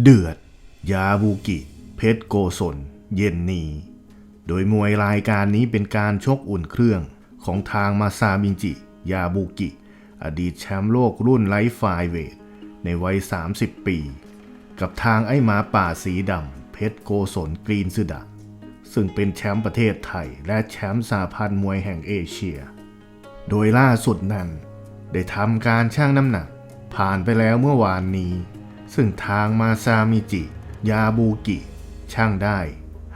เดือด ยาบุกิ เพชรโกศล เย็นนี โดยมวยรายการนี้เป็นการชกอุ่นเครื่องของทางมาซาบินจิ ยาบุกิ อดีตแชมป์โลกรุ่นไลท์ไฟเวท ในวัย 30 ปี กับทางไอ้หมาป่าสีดำเพชรโกศลกรีนซึดะซึ่งเป็นแชมป์ประเทศไทย และแชมป์สาพันธ์มวยแห่งเอเชีย โดยล่าสุดนั้น ได้ทำการชั่งน้ำหนัก ผ่านไปแล้วเมื่อวานนี้ ซึ่งทางมาซามิจิ ยาบูกิชั่งได้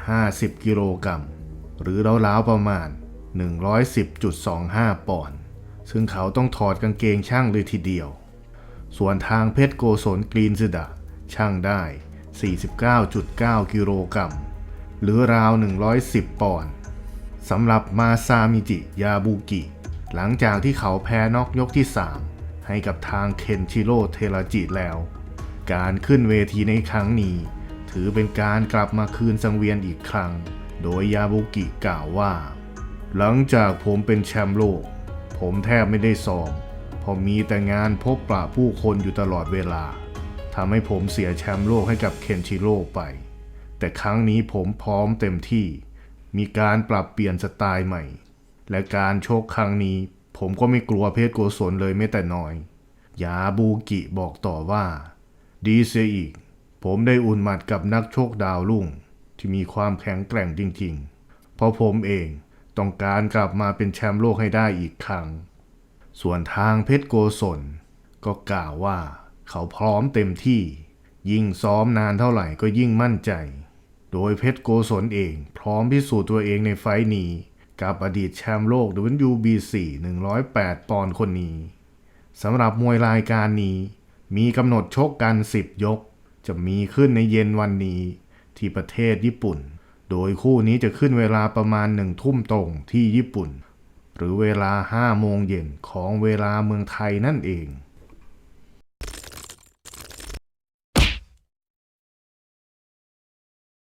50 กิโลกรัม หรือราวๆประมาณ 110.25 ปอนด์ซึ่งเขาต้องถอดกางเกงช่างเลยทีเดียว ส่วนทางเพชรโกศลกรีนซึดะช่างได้ 49.9 กิโลกรัม หรือราว 110 ปอนด์สำหรับมาซามิจิ ยาบุกิ หลังจากที่เขาแพ้นอกยกที่ 3 ให้กับทางเคนชิโร่เทราจิแล้ว การขึ้นเวทีในครั้งนี้ ถือเป็นการกลับมาคืนสังเวียนอีกครั้ง โดยยาบุกิกล่าวว่า หลังจากผมเป็นแชมป์โลก ผมแทบไม่ได้ซ้อมเพอมีแต่งานพบปะผู้คนอยู่ตลอดเวลาทำให้ผมเสียแชมป์โลกให้กับเคนชิโร่ไป แต่ครั้งนี้ผมพร้อมเต็มที่ มีการปรับเปลี่ยนสไตล์ใหม่ และการโชคครั้งนี้ผมก็ไม่กลัวเพศโกศลเลยแม้แต่น้อย ยาบูกิบอกต่อว่า ดีเสียอีก ผมได้อุ่นหมัดกับนักโชคดาวรุ่ง ที่มีความแข็งแกร่งจริงๆ เพราะผมเองต้องการกลับมาเป็นแชมป์โลกให้ได้อีกครั้ง ส่วนทางเพชรโกศลก็กล่าวว่าเขาพร้อมเต็มที่ ยิ่งซ้อมนานเท่าไหร่ก็ยิ่งมั่นใจ โดยเพชรโกศลเองพร้อมพิสูจน์ตัวเองในไฟต์นี้ กับอดีตแชมป์โลก WBC 108 ปอนด์คนนี้สำหรับมวยรายการนี้ มีกำหนดชกกัน 10 ยก จะมีขึ้นในเย็นวันนี้ ที่ประเทศญี่ปุ่น โดยคู่นี้จะขึ้นเวลาประมาณหนึ่งทุ่มตรงที่ญี่ปุ่น หรือเวลา5โมงเย็นของเวลาเมืองไทยนั่นเอง